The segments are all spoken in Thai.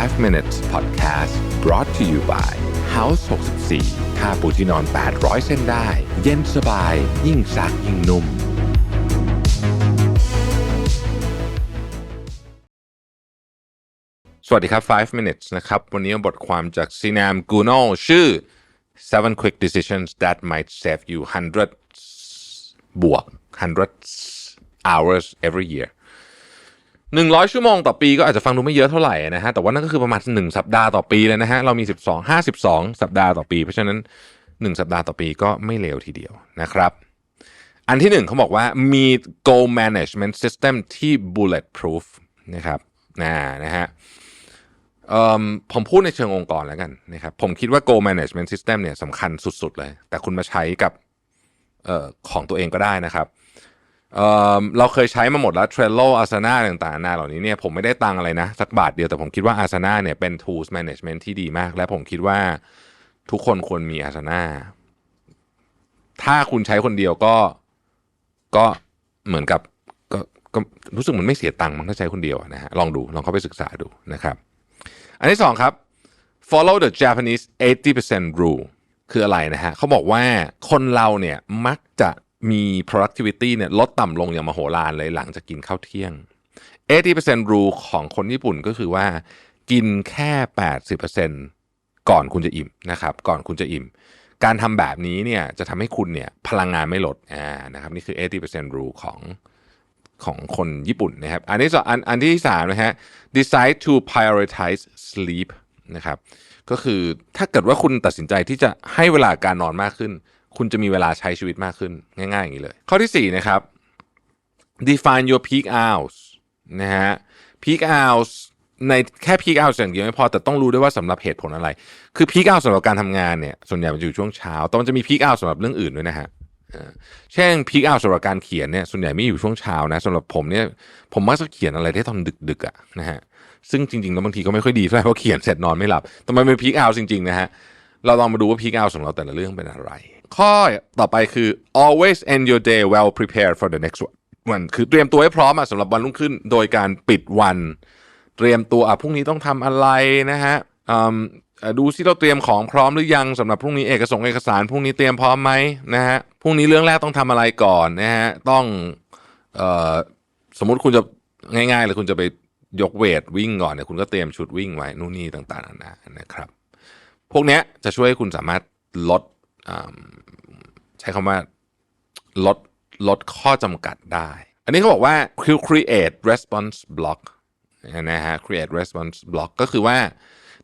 5 minutes podcast brought to you by House 64ค่าปูที่นอน 800 เส้นได้ เย็นสบาย ยิ่งซักยิ่งนุ่มสวัสดีครับ 5 minutes นะครับ วันนี้บทความจากซีนามกูโนชื่อ seven quick decisions that might save you hundreds บวก hundreds hours every year หนึ่งร้อยชั่วโมงต่อปีก็อาจจะฟังดูไม่เยอะเท่าไหร่นะฮะแต่ว่านั่นก็คือประมาณหนึ่งสัปดาห์ต่อปีเลยนะฮะเรามีสิบสองห้าสิบสองสัปดาห์ต่อปี เพราะฉะนั้นหนึ่งสัปดาห์ต่อปีก็ไม่เลวทีเดียวนะครับ อันที่หนึ่งเขาบอกว่ามี goal management system ที่ bullet proof นะครับนะนะฮะผมพูดในเชิงองค์กรแล้วกันนะครับผมคิดว่า goal management system เนี่ยสำคัญสุด ๆ เลย แต่คุณมาใช้กับออของตัวเองก็ได้นะครับ เเราเคยใช้มาหมดแล้ว Trello Asana ต่างๆนานาเหล่านี้เนี่ยผมไม่ได้ตังอะไรนะ สักบาทเดียวแต่ผมคิดว่า Asana เนี่ยเป็น tools management ที่ดีมาก และผมคิดว่าทุกคนควรมี Asana ถ้าคุณใช้คนเดียวก็ก็เหมือนกับก็ก็รู้สึกเหมือนไม่เสียตังค์มันถ้าใช้คนเดียวนะฮะลองดูลองเข้าไปศึกษาดูนะครับ อันที่สองครับ follow the Japanese 80% rule คืออะไรนะฮะเขาบอกว่าคนเราเนี่ยมักจะ มี productivity เนี่ยลดต่ำลงอย่างมโหฬารเลยหลังจากกินข้าวเที่ยง 80% rule ของคนญี่ปุ่นก็คือว่า กินแค่ 80%ก่อนคุณจะอิ่มนะครับก่อนคุณจะอิ่ม การทำแบบนี้เนี่ยจะทำให้คุณเนี่ยพลังงานไม่ลดอ่านะครับนี่คือ 80% rule ของของคนญี่ปุ่นนะครับ อันที่สองอันอันที่สามนะฮะ decide to prioritize sleep นะครับ ก็คือถ้าเกิดว่าคุณตัดสินใจที่จะให้เวลาการนอนมากขึ้น คุณจะมีเวลาใช้ชีวิตมากขึ้นง่ายๆอย่างนี้เลย ข้อที่สี่นะครับ define your peak hours นะฮะ peak hours ในแค่ peak hours อย่างเดียวไม่พอแต่ต้องรู้ด้วยว่าสำหรับเหตุผลอะไร คือ peak hours สำหรับการทำงานเนี่ยส่วนใหญ่มันจะอยู่ช่วงเช้าแต่มันจะมี peak hours สำหรับเรื่องอื่นด้วยนะฮะเอ่อเช่นพีคเอาสำหรับการเขียนเนี่ยส่วนใหญ่ไม่อยู่ช่วงเช้านะสำหรับผมเนี่ยผมมักจะเขียนอะไรได้ตอนดึกๆอะนะฮะซึ่งจริงๆแล้วบางทีก็ไม่ค่อยดีเท่าไหร่เพราะเขียนเสร็จนอนไม่หลับแต่มันเป็นพีคเอาจริงๆนะฮะเราลองมาดูว่าพีคเอาของเราแต่ละเรื่องเป็นอะไร ข้อต่อไปคือ always end your day well prepared for the next one คือเตรียมตัวให้พร้อมอะสำหรับวันรุ่งขึ้น โดยการปิดวัน เตรียมตัวอะพรุ่งนี้ต้องทำอะไรนะฮะดูซิเราเตรียมของพร้อมหรือยังสำหรับพรุ่งนี้เอกสงเอกสารพรุ่งนี้เตรียมพร้อมไหมนะฮะพรุ่งนี้เรื่องแรกต้องทำอะไรก่อนนะฮะต้องออสมมุติคุณจะง่ายๆเลยคุณจะไปยกเวทวิ่งก่อนเนี่ยคุณก็เตรียมชุดวิ่งไว้นู่นนี่ต่างๆนานานะครับ พวกเนี้ยจะช่วยให้คุณสามารถลด ใช้คำว่าลดลดข้อจำกัดได้ อันนี้เขาบอกว่า create response block นะฮะ create response block ก็คือว่า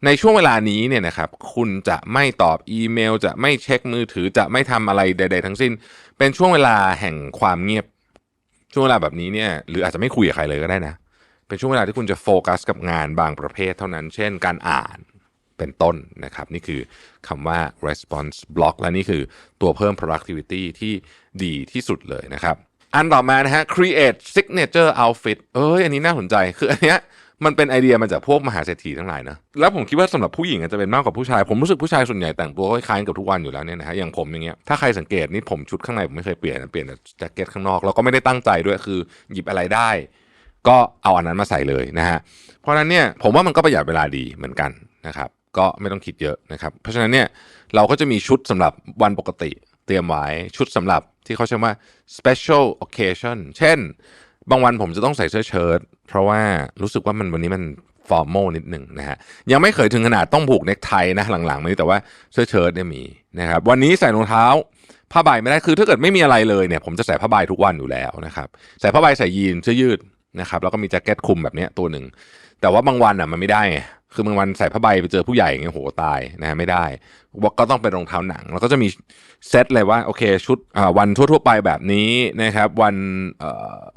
ในช่วงเวลานี้เนี่ยนะครับคุณจะไม่ตอบอีเมล จะไม่เช็คมือถือจะไม่ทำอะไรใด ๆ ทั้งสิ้น เป็นช่วงเวลาแห่งความเงียบ ช่วงเวลาแบบนี้เนี่ยหรืออาจจะไม่คุยกับใครเลยก็ได้นะ เป็นช่วงเวลาที่คุณจะโฟกัสกับงานบางประเภทเท่านั้น เช่น การอ่าน เป็นต้นนะครับ นี่คือคำว่า response block และนี่คือตัวเพิ่ม productivity ที่ดีที่สุดเลยนะครับ อันต่อมานะฮะ create signature outfit เอ้ยอันนี้น่าสนใจคืออันเนี้ยมันเป็นไอเดียมาจากพวกมหาเศรษฐีทั้งหลายนะ แล้วผมคิดว่าสำหรับผู้หญิงอาจจะเป็นมากกว่าผู้ชาย ผมรู้สึกผู้ชายส่วนใหญ่แต่งตัวคล้ายกับทุกวันอยู่แล้วเนี่ยนะฮะ อย่างผมอย่างเงี้ย ถ้าใครสังเกตนี่ผมชุดข้างในผมไม่เคยเปลี่ยนนะเปลี่ยนแต่แจ็คเก็ตข้างนอก แล้วก็ไม่ได้ตั้งใจด้วย คือหยิบอะไรได้ ก็เอาอันนั้นมาใส่เลยนะฮะ เพราะฉะนั้นเนี่ยผมว่ามันก็ประหยัดเวลาดีเหมือนกันนะครับ ก็ไม่ต้องคิดเยอะนะครับ เพราะฉะนั้นเนี่ยเราก็จะมีชุดสำหรับวันปกติเตรียมไว้ชุดสำหรับที่เขาใช้ว่า special occasion เช่น บางวันผมจะต้องใส่เสื้อเชิ้ตเพราะว่ารู้สึกว่ามันวันนี้มัน formal นิดหนึ่งนะฮะยังไม่เคยถึงขนาดต้องผูกเนคไทนะหลังๆมานี้แต่ว่าเสื้อเชิ้ตเนี่ยมีนะครับวันนี้ใส่รองเท้าผ้าใบไม่ได้คือถ้าเกิดไม่มีอะไรเลยเนี่ยผมจะใส่ผ้าใบทุกวันอยู่แล้วนะครับใส่ผ้าใบใส่ยีนเสื้อยืด นะครับแล้วก็มีแจ็คเก็ตคลุมแบบนี้ตัวหนึ่ง แต่ว่าบางวันอะมันไม่ได้ไงคือบางวันใส่ผ้าใบไปเจอผู้ใหญ่อย่างเงี้ยโหตายนะฮะไม่ได้ก็ต้องเป็นรองเท้าหนัง แล้วก็จะมีเซตเลยว่าโอเคชุดวันทั่วๆไปแบบนี้นะครับวัน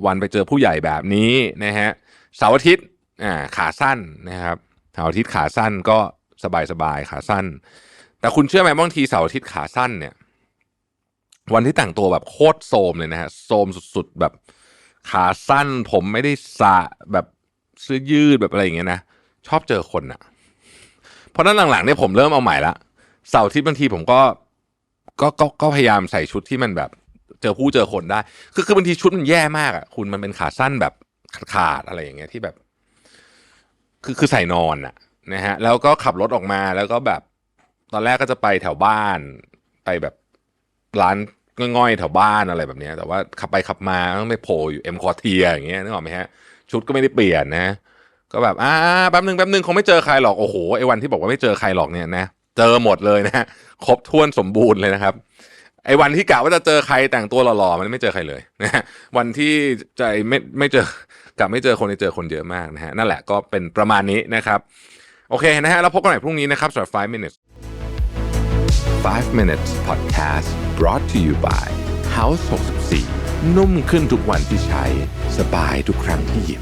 วันไปเจอผู้ใหญ่แบบนี้นะฮะเสาร์อาทิตย์อ่าขาสั้นนะครับเสาร์อาทิตย์ขาสั้นก็สบายๆขาสั้น แต่คุณเชื่อไหมบางทีเสาร์อาทิตย์ขาสั้นเนี่ย วันที่แต่งตัวแบบโคตรโซมเลยนะฮะโซมสุดๆแบบ ขาสั้นผมไม่ได้สะแบบเสื้อยืดแบบอะไรอย่างเงี้ยนะชอบเจอคนอะเพราะนั้นหลังๆเนี่ยผมเริ่มเอาใหม่ละเสาร์อาทิตย์บางทีผมก็ก็ก็ก็พยายามใส่ชุดที่มันแบบ เจอผู้เจอคนได้ คือคือบางทีชุดมันแย่มากอะคุณมันเป็นขาสั้นแบบขาดอะไรอย่างเงี้ยที่แบบ คือคือใส่นอนอะนะฮะ แล้วก็ขับรถออกมาแล้วก็แบบ ตอนแรกก็จะไปแถวบ้านไปแบบร้าน ง่อยๆแถวบ้านอะไรแบบนี้แต่ว่าขับไปขับมาต้องไปโผล่อยู่เอ็มคอเทียอย่างเงี้ยนึกออกไหมฮะ ชุดก็ไม่ได้เปลี่ยนนะ ก็แบบอ่าแป๊บหนึ่งแป๊บหนึ่งคงไม่เจอใครหรอกโอ้โหไอ้วันที่บอกว่าไม่เจอใครหรอกเนี่ยนะเจอหมดเลยนะครบถ้วนสมบูรณ์เลยนะครับไอ้วันที่กะว่าจะเจอใครแต่งตัวหล่อๆมันไม่เจอใครเลยนะวันที่ใจไม่ไม่เจอกะไม่เจอคนที่เจอคนเยอะมากนะฮะนั่นแหละก็เป็นประมาณนี้นะครับ โอเคนะฮะแล้วพบกันใหม่พรุ่งนี้นะครับสำหรับ 5 minutes 5 minutes podcast brought to you by House 64 นุ่มขึ้นทุกวันที่ใช้ สบายทุกครั้งที่หยิบ